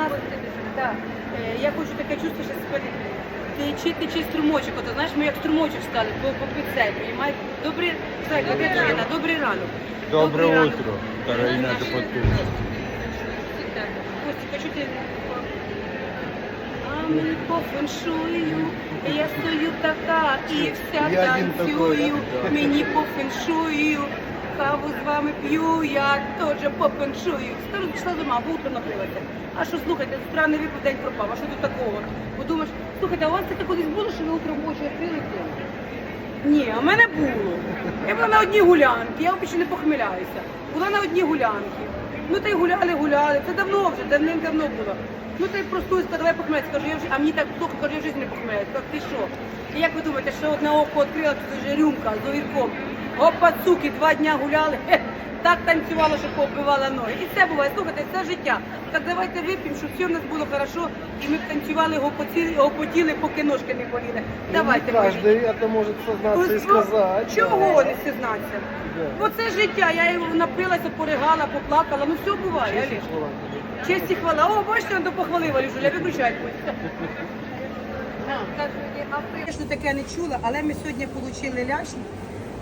нас да, е, я хочу таке чувство, що. Течи, течи струмочок. Ото знаєш, ми як струмочок стали по, по цей, понімаєте? Добрий, так, добрий ранок, добрий ранок. Ранок. утро, Каролина Депотуна. Костя, що ти? А мені по феншую, я стою така і вся танцюю. Мені по феншую, каву з вами п'ю, я теж по феншую. Скажу, пішла з ума, бо утро напилася. А що, слухайте, з утра не день пропав, а що тут такого? Подумаєш, слухайте, а у вас таке колись було, що ви утром очі відкрили? Ні, у мене було. Я була на одній гулянці, я взагалі не похмеляюся. Була на одній гулянці. Ну та й гуляли, гуляли. Це давно вже, давним-давно було. Ну та й простуюсь, давай похмеляться. Кажу, я вже, а мені так плохо, кажу, я в житті не похмеляюсь. Так ти що? І як ви думаєте, що одне око відкрила, тут вже рюмка з овірком. Опа, цуки, два дня гуляли. Так танцювала, що пооббивала ноги. І це буває, слухайте, це життя. Так давайте вип'ємо, щоб все в нас було хорошо, і ми б танцювали, гопотіли, гопотіли, поки ножки не боліли. Давайте, это может сознаться и Ось, ну, сказать. Чого не стизнатися? Да. Бо це життя, я його напилася, поригала, поплакала, ну все буває, хвала. Честь і хвала. О, бачите, он допохвалила, Ліжуля, виключай пусть. Я ж таке не чула, але ми сьогодні отримали ляш,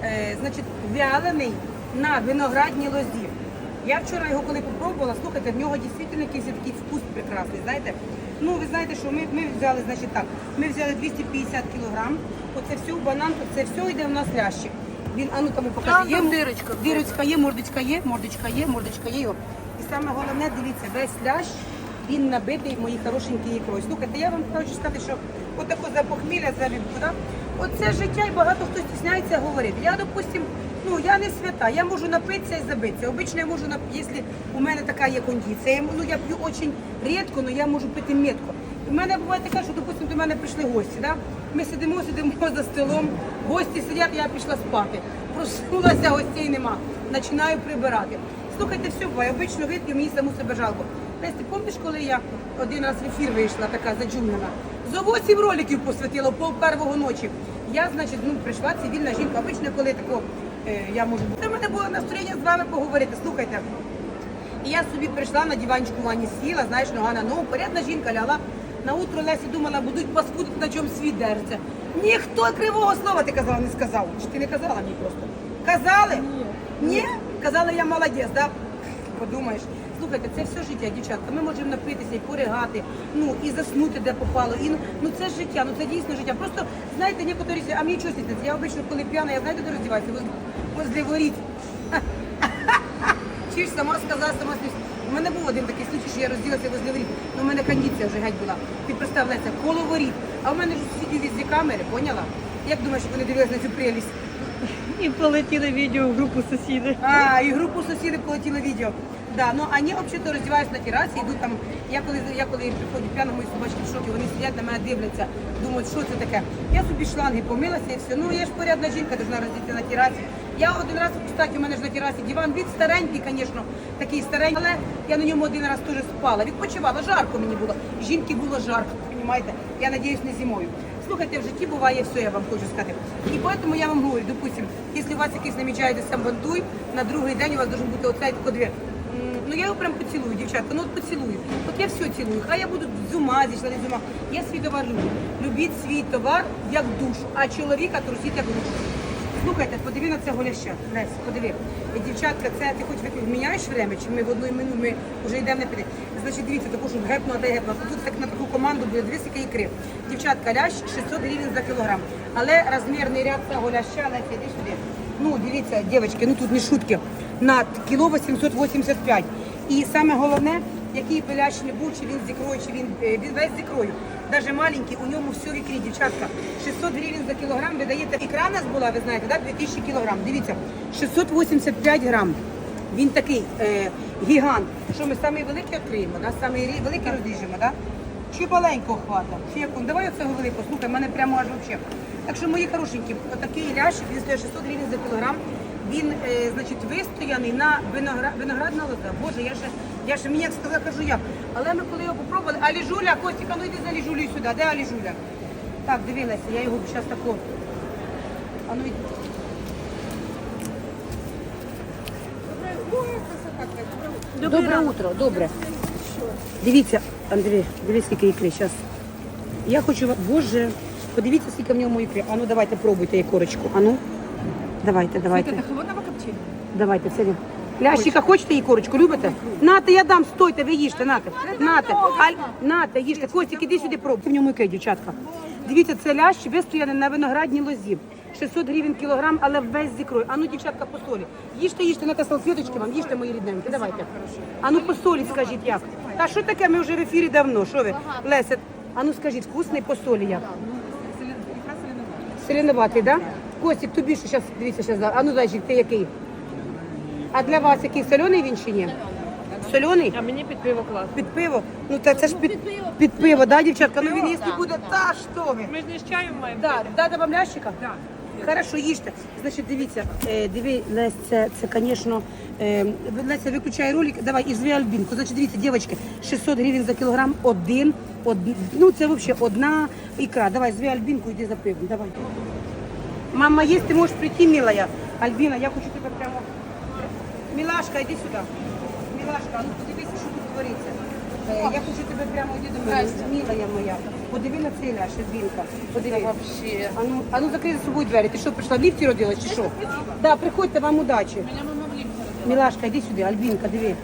е, значить, вялений на виноградній лозі. Я вчора його коли попробувала, слухайте, в нього дійсно якийсь такий вкус прекрасний, знаєте. Ну, ви знаєте, що ми, ми взяли, значить так, ми взяли 250 кілограм, оце все банан, це все йде в нас лящик. Він, а ну тому покажи, Там є дирочка. Дирочка є, мордочка є, мордочка є, мордочка є. І саме головне, дивіться, весь лящ, він набитий, мої хорошенькі ікрою. Слухайте, я вам хочу сказати, що отако за похмілля, за відбуда, оце життя і багато хто стісняється говорити. Я, допустим, ну я не свята, я можу напитися і забитися. Обично я можу якщо у мене така є кондиція, ну я п'ю дуже рідко, але я можу пити метко. У мене буває таке, що, допустим, до мене прийшли гості, да? ми сидимо, сидимо за столом, гості сидять, я пішла спати. Проснулася, гостей нема. Починаю прибирати. Слухайте, все буває, обично вип'ю, мені саму себе жалко. Ти пам'ятаєш, коли я один раз в ефір вийшла, така заджумлена, за 8 роликів посвятила пол первого ночі. Я, значить, ну, прийшла цивільна жінка. Обично, коли тако, е, я можу... Це в мене було настроєння з вами поговорити. Слухайте, і я собі прийшла на диванчику в ванні сіла, знаєш, нога на ногу, порядна жінка ляла. На утро Лесі думала, будуть паскудити, на чому світ держиться. Ніхто кривого слова ти казала, не сказав. Чи ти не казала мені просто? Казали? Ні. Ні? Казала, я молодець, да? Подумаєш. Слухайте, це все життя, дівчатка. Ми можемо напитися і поригати, ну і заснути, де попало. І, ну, це ж життя, ну це дійсно життя. Просто, знаєте, некоторі, а мені чого стісняться? Я обично, коли п'яна, я знаєте, де роздіваюся? Воз- Возле воріт. Чи ж сама сказала, сама сміюсь. У мене був один такий случай, що я розділася возле воріт. Ну, у мене кондиція вже геть була. Ти представ, Леся, коло воріт. А у мене ж сусідів везде камери, поняла? Як думаєш, вони дивилися на цю прелість? І полетіли відео в групу сусіди. А, і групу сусідів полетіло відео. Да, ну вони взагалі роздіваються на терасі, йдуть там. Я коли я коли приходжу п'яна, мої собачки в шокі, вони сидять на мене дивляться, думають, що це таке. Я собі шланги помилася і все. Ну я ж порядна жінка должна роздіти на терасі. Я один раз, кстати, у мене ж на терасі диван, він старенький, звісно, такий старенький, але я на ньому один раз теж спала. Відпочивала, жарко мені було. Жінки було жарко, розумієте? Я надіюсь, не зимою. Слухайте, в житті буває все, я вам хочу сказати. І тому я вам говорю, допустим, якщо у вас якийсь намічається самбантуй, на другий день у вас должен бути оцей тако дві. М, Ну я його прям поцілую, дівчатка, ну от поцілую. От я все цілую. Хай я буду з ума зійшла, не з ума. Я свій товар люблю. Любіть свій товар як душу, а чоловіка трусіть як душу. Слухайте, подиви на це голяща. Лесь, подиви. І, Дівчатка, це ти хоч міняєш время, чи ми в одну мину ми вже йдемо на піти. Значить, дивіться, таку, щоб гепнула та гепнула. Тут так на таку команду буде дві сіки ікри. Дівчатка, лящ 600 гривень за кілограм. Але розмірний ряд цього голяща, Леся, іди сюди. Ну, дивіться, дівчатки, ну тут не шутки. На кіло 885. І саме головне, який би не був, чи він з ікрою, чи він, е, він весь з ікрою. Даже маленький, у ньому все ікрі, дівчатка. 600 гривень за кілограм ви даєте. Ікра у нас була, ви знаєте, да? 2000 кілограм. Дивіться, 685 грам. Він такий е, гігант. Що ми самий великий відкриємо, да? самий рі- великий розріжемо, да? Чи маленького хвата? Чи яку? Давай оцього великого, слухай, в мене прямо аж вообще. Так що, мої хорошенькі, отакий лящик, він стоїть 600 гривень за кілограм. Він, е, значить, вистояний на виноград, виноградна лоза. Боже, я ще, я ще мені як сказала, кажу я. Але ми коли його попробували, а Ліжуля, Костіка, ну йди за Ліжулею сюди. Де Аліжуля? Так, дивилася, я його зараз тако. А ну йди. Добре, добре утро. Добре. Дивіться, Андрій, дивіться, скільки ікри зараз. Я хочу, вам- боже, подивіться, скільки в ньому ікри. Ану, давайте пробуйте ікорочку. Ану, давайте, давайте. Давайте, Сергій. Лящика, хочете ікорочку, любите? Нате, я дам, стойте, ви їжте, нате. Нате, нате, їжте. Костік, іди сюди, пробуй. В ньому яке, дівчатка. Дивіться, це лящ вистояний на виноградній лозі. 600 гривень кілограм, але весь з ікрою. Ану, дівчатка, по солі. Їжте, їжте, нате салфеточки вам, їжте, мої рідненькі, давайте. Ану, по солі скажіть, як. Та що таке, ми вже в ефірі давно, що ви? Леся, ану скажіть, вкусний по солі як? Соленуватий, да? Костік, тобі що зараз, дивіться, зараз. А ну, зайчик, ти який? А для вас який соляний він чи ні? Соляний? А мені під пиво клас. Під пиво? Ну та це ж під, під пиво, да, дівчатка? Ну він якщо буде, та що ви? Ми ж не з чаєм маємо. Да, дати вам лящика? Да. Хорошо, їжте. Значить, дивіться, е, диви, Лесь, це, це, звісно, е, Леся, виключай ролик, давай, і зві альбінку. Значить, дивіться, дівчатки, 600 гривень за кілограм, один, один, ну це взагалі одна ікра. Давай, зві альбінку, йди за пивом, давай. Мама, есть, ты можешь прийти, милая. Альбина, я хочу тебе прямо... Милашка, иди сюда. Милашка, ну подивися, що тут твориться. Е, Я хочу тебе прямо йди до мене, милая моя. Подиви на цей ляш, Альбінка. Подиви. Вообще. А ну, а ну закрий за собою двері. Ти що, прийшла в ліфті родилась чи що? Да, приходьте, вам удачі. Меня мама в лифте Мілашка, іди сюди, Альбінка, диви.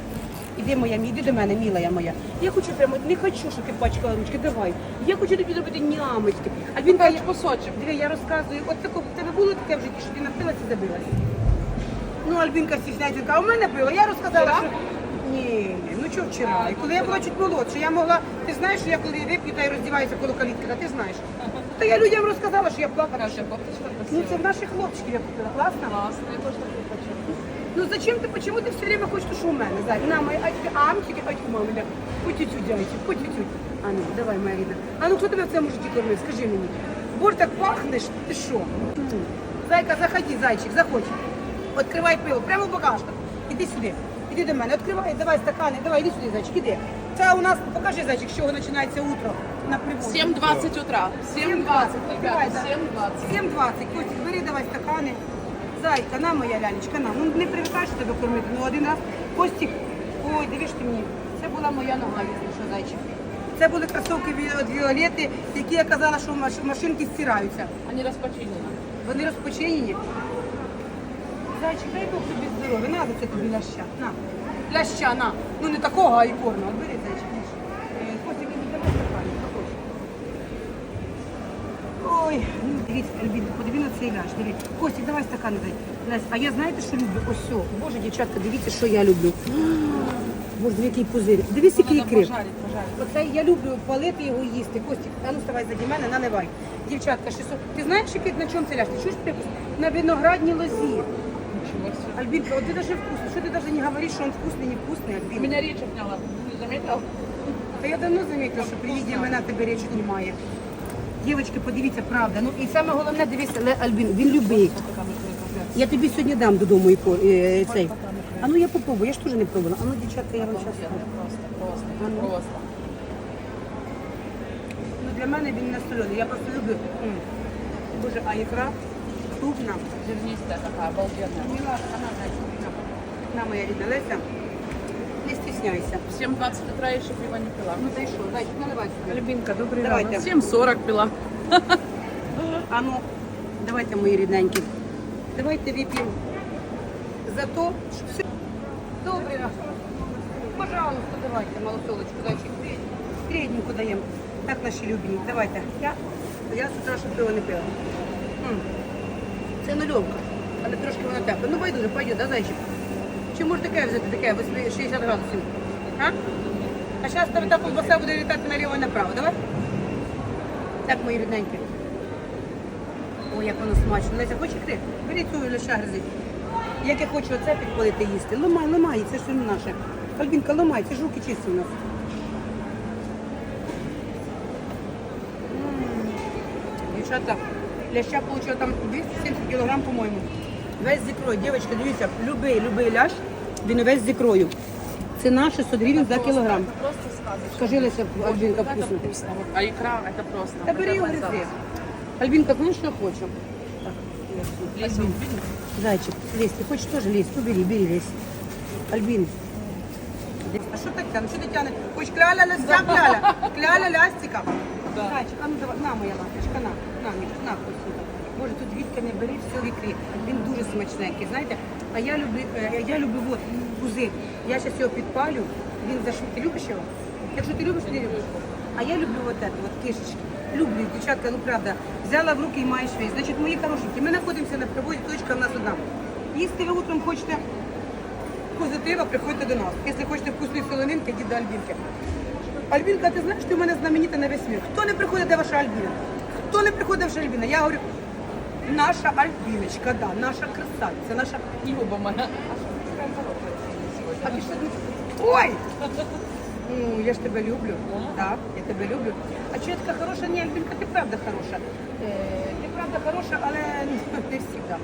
Іди моя, іди до мене, милая моя. Я хочу прямо, не хочу, щоб ти пачкала ручки, давай. Я хочу тобі зробити нямочки. Альбінка, я, кусочек. диви, я розказую, от тако, в тебе було таке в житті, що ти напилася і забилась? Ну, Альбінка стісняється, а у мене було, я розказала, Вчора? що... Ні, ну що вчора? І коли я була чуть молодша, я могла, ти знаєш, що я коли вип'ю та й роздіваюся коло калітки, та ти знаєш. Та я людям розказала, що я плакала. Кофточка, Ну, це в наших хлопчиків я купила, класно? Классно, я тоже такую хочу. Ну зачем ты, почему ты все время хочешь, что у меня? Зай, на, моя ачки, амчики, ачку, мама, да. По чуть-чуть, зайчик, по чуть-чуть. А ну, давай, моя рідна. А ну, хто тебе в цьому житті кормив, скажи мені. Боже, так пахнеш, ти що? Зайка, заходи, зайчик, заходь. Відкривай пиво, прямо в багажник. Іди сюди, іди до мене, відкривай, давай стакани, давай, іди сюди, зайчик, іди. Це у нас, покажи, зайчик, з чого починається утро на привозі. 7.20 утра. 7.20, ребята, Давай, да. 7.20. 7.20. Костик, бери давай стакани. Зайка, на моя лялечка, на. Ну не привикаєш тебе кормити, ну один раз. Костик, ой, дивиш ти мені. Це була моя нога, якщо що, зайчик. Це були кросовки від Віолети, які я казала, що машинки стираються. Они распочинены. Вони розпочинені. Зайчик, дай Бог тобі здоров'я. На, це тобі ляща. На. Ляща, на. Ну не такого, а ікорного. Бери, зайчик. їж. Е, Костик, давай захочеш. Ой, ну дивіться, Альбінка, подиви на цей ляж. Диви. Костік, давай стакани дай. Лесь, а я знаєте, що люблю? Ось все. Боже, дівчатка, дивіться, що я люблю. Боже, який пузир. Дивись, який Надо пожарить, пожарить. Оце я люблю палити його їсти. Костік, а ну вставай заді мене, наливай. Дівчатка, 600. Ти знаєш, який на чому це ляж? Ти чуєш припис? На виноградній лозі. Ничего себе. Альбінка, от даже вкусний. Що ти даже не говориш, що він вкусний, не вкусний, Альбінка? Меня речь отняла. Не заметил? Та я давно замітила, що при віді мене тебе речі немає. Дівчатки, подивіться, правда. Ну і саме головне, дивіться, Ле- Альбін, він любий. Я тобі сьогодні дам додому і по- е, цей. А ну я попробую, я ж теж не пробувала. А ну, дівчатка, я вам зараз. Просто, просто, ну. просто. Ну для мене він не солений, я просто люблю. М. Боже, а ікра крупна. Зернистая такая, обалденная. Мілашка, на, дай, на. Моя рідна Леся. Не стісняйся. В 7.20 утра я еще пива не пила. Ну та й що, дай, наливай сюди. Альбінка, добрий Давайте. ранок. 7.40 пила. А ну, давайте, мої рідненькі. Давайте вип'ємо за то, що все. Добрий раз. Пожалуйста, давайте, малосолочку, дайте. Средненьку даємо. Так наші любимі. Давайте. Я, я з утра ще пиво не пила. М. Це нульовка, але трошки вона тепла. Ну байдуже, пойде, да, зайчик? Чи може таке взяти, таке, 60 градусів? А? А зараз там та колбаса буде літати наліво і направо, давай? Так, мої рідненькі. Ой, як воно смачно. Леся, хоче ти? Бери цю ляща гризи. Як я хочу оце підпалити їсти. Ломай, ломай, це ж наше. Альбінка, ломай, це ж руки чисті у нас. Дівчата, ляща получила там 270 кілограм, по-моєму. Весь з ікрою. Дівчатка, дивіться, любий, любий лящ, він весь з ікрою. Ціна 600 гривень за кілограм. Это просто сказочно. Скажи, Леся, Альбінка, Вот это вкусно. вкусно. Вот, А икра, это просто. Та бери його Такая гризи. зависть. Альбінка, знаєш, що я хочу? Так, я Лезь, видишь? Зайчик, лезь, ты хочешь тоже лезть? Ну, бери, бери, лезь. Альбин, А що таке? Ну що ти тягне? Хоч кляля лястя, Кляля. Зайчик, а ну давай, на моя лапочка, на, на, на, красута. Боже, тут Вітка не бери все в ікрі. Він дуже смачненький, знаєте. А я люблю, е, я люблю от, кузи. Я зараз його підпалю, він за Ти любиш його? Якщо ти любиш, ти любиш. А я люблю вот это, вот кишечки. Люблю, дівчатка, ну правда. Взяла в руки і маєш весь. Значить, мої хорошенькі, ми знаходимося на привозі, точка в нас одна. Їсти ви утром хочете позитива, приходьте до нас. Якщо хочете вкусної солонинки, йдіть до Альбінки. Альбінка, ти знаєш, ти в мене знаменита на весь світ. Хто не приходить, де ваша Альбіна? Хто не приходить, ваша Альбіна? Я говорю, наша Альбіночка, да, наша красавиця, наша... Люба моя. А ти що? Ой! Ну, я ж тебе люблю. Так, я тебе люблю. А чи я така хороша? Ні, Альбінка, ти правда хороша. Е, ти правда хороша, але ну, не завжди.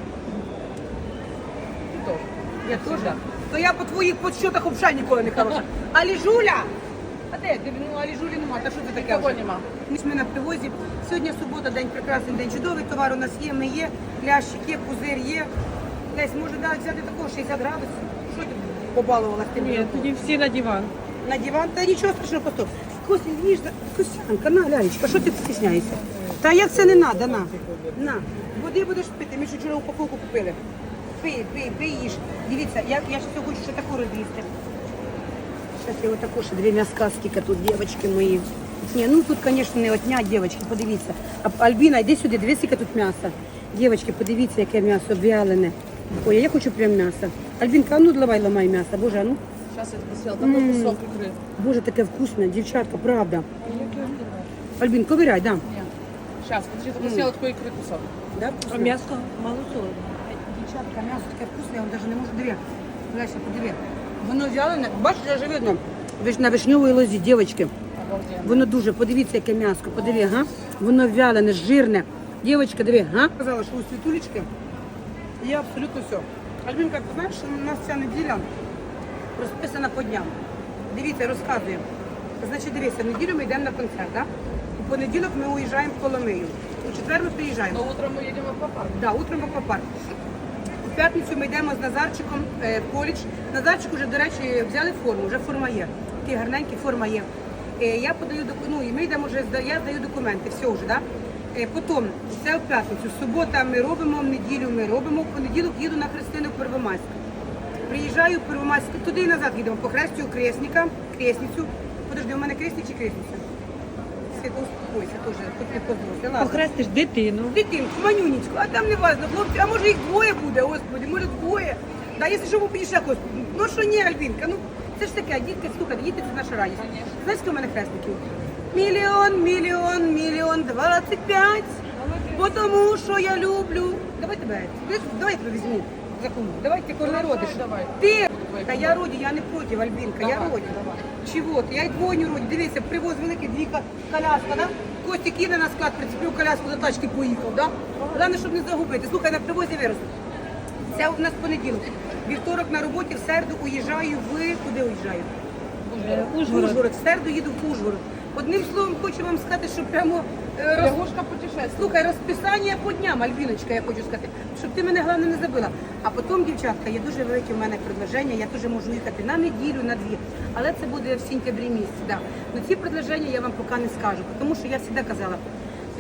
Я теж. То я по твоїх подсчетах взагалі ніколи не хороша. А Ліжуля? А де? Ну, а Ліжулі нема. Та що це таке? Кого нема? Ж ми на привозі. Сьогодні субота, день прекрасний, день чудовий. Товар у нас є, ми є, лящик є, пузир є. Десь може да, взяти такого 60 градусів. Що ти побалувала тим? Ні, тоді всі на диван. На диван, та нічого страшного просто. Костя, їж, Костянка, на, лялечка, що ти стісняєшся? Та як це не надо, на, на. Води будеш пити, ми ж вчора упаковку купили. Пий, пий, пий, їж. Дивіться, я, я ще хочу ще таку розрізти. Зараз я отаку ще дві м'язка, скільки тут, дівчатки мої. Ні, ну тут, звісно, не отня, дівчатки, подивіться. А, Альбіна, йди сюди, дивись, скільки тут м'яса. Дівчатки, подивіться, яке м'ясо вялене. Ой, а я хочу прям м'ясо. Альбінка, а ну давай ламай м'ясо, боже, а ну. Сейчас я тебе съел такой кусок икры. Боже, таке вкусне, дівчатка, правда. Альбін, ковиряй, да. Сейчас, подожди, только съела такой икры кусок. да А вкусне? м'ясо мало солоно. Дівчатка, м'ясо таке вкусне, я вам навіть не можу диви. Леся, подиви. Воно вялене, бачиш, вже видно. Ви ж на вишньовій лозі, дівчатки. Воно дуже, подивіться, яке м'ясо, подиви, га? Воно вялене, жирне. Дівчатка, диви, га? Сказала, що у світулечки є абсолютно все. Альбінка, ти знаєш, що у нас ця неділя розписана по дням. Дивіться, розказую. Значить, дивіться, в неділю ми йдемо на концерт, да? У понеділок ми уїжджаємо в Коломию. У четвер ми приїжджаємо. Но утром мы едем в аквапарк. Да, утром в аквапарк. У п'ятницю ми йдемо з Назарчиком е, в коледж. Назарчик уже, до речі, взяли форму, вже форма є. Такий гарненький форма є. Е, я подаю ну, і ми йдемо вже, я здаю документи, все вже, да? Е, потім, це в п'ятницю, субота ми робимо, в неділю ми робимо, в понеділок їду на Христину в Первомайськ. Приїжджаю в Первомайськ, туди і назад їдемо, по хрестю Кресніка, Кресницю. Подожди, у мене кресник чи кресниця? Успокойся, теж, поздоровся, ладно. Похрестиш дитину. Дитинку, манюнечку, а там не важно, хлопці, а може їх двоє буде, господи, може двоє. Да, якщо що, попадеш ще когось. Ну що ні, Альбінка, ну це ж таке, дітки, слухайте, діти це наша радість. Знаєш, скільки у мене хресників? Мільйон, мільйон, мільйон, двадцять п'ять. Бо тому, що я люблю. Давай тебе, ти- давай я тебе візьму за кому. Давай ти коли родиш. давай. Ти, та я роді, я не проти, Альбінка, я роді. Чого? Я й двойню роді. Дивися, привоз великий, дві ка- коляска, да? Костя кине на склад, прицепив коляску до тачки, поїхав, да? Головне, щоб не загубити. Слухай, на привозі вирос. Це у нас понеділок. Вівторок на роботі, в середу уїжджаю в... Куди уїжджаю? В Ужгород. Ужгород. В середу їду в Ужгород. Одним словом, хочу вам сказати, що прямо е, роз... Лягушка путешествие. Слухай, розписання по дням, Альбіночка, я хочу сказати, щоб ти мене головне не забила. А потім, дівчатка, є дуже велике в мене предложення, я теж можу їхати на неділю, на дві. Але це буде в сентябрі місяці. Да. Ну ці предложення я вам поки не скажу, тому що я завжди казала.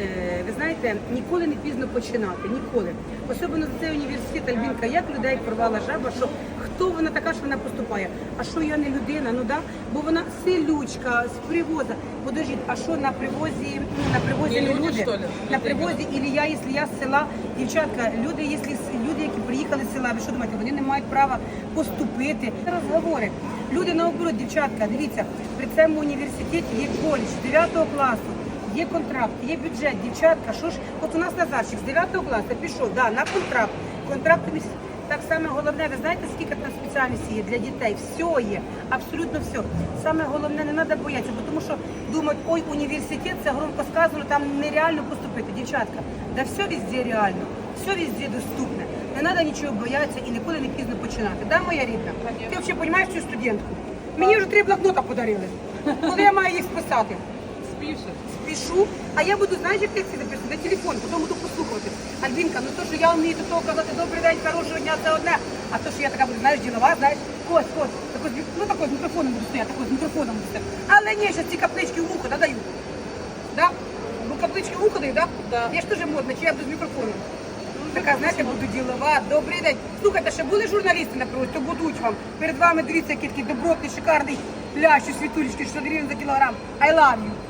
е, Ви знаєте, ніколи не пізно починати, ніколи. Особливо за цей університет Альбінка, як людей порвала жаба, що хто вона така, що вона поступає, а що я не людина, ну да, бо вона селючка з привоза. Подождіть, а що на привозі, ну, на привозі Не люди, люди? На привозі, і я, якщо я з села, дівчатка, люди, якщо с- люди, які приїхали з села, ви що думаєте, вони не мають права поступити. Розговори. Люди наоборот, дівчатка, дивіться, при цьому університеті є коледж 9 класу. Є контракт, є бюджет, дівчатка. Що ж, от у нас Назарчик з 9 класу пішов да, на контракт. Контракт так саме головне, ви знаєте, скільки там спеціальностей є для дітей? Все є, абсолютно все. Саме головне, не треба боятися, бо тому що думають, ой, університет, це громко сказано, там нереально поступити. Дівчатка, да все везде реально, все везде доступне. Не треба нічого боятися і ніколи не пізно починати. Да, моя рідна? Ти взагалі розумієш цю студентку? Мені вже три блокнота подарили. Коли я маю їх списати? Спишешь. пишу, а я буду, знаєш, як тексти записувати на телефон, потім буду послухати. Альбінка, ну то, що я вмію до того казати добрий день, хорошого дня, це одне. А то, що я така буду, знаєш, ділова, знаєш, ось, ось, Так ну так з мікрофоном буду стояти, так ось з мікрофоном буду стояти. Але ні, зараз ці каплички в вухо да, даю. Да? Ну каплички в вухо даю, да? Да. Я ж теж модна, чи я буду з мікрофоном? Така, знаєте, буду ділова. Добрий день. Слухайте, ще були журналісти на природі, то будуть вам. Перед вами дивіться, який добротний, шикарний пляж, світулечки, що гривень за кілограм. I love you.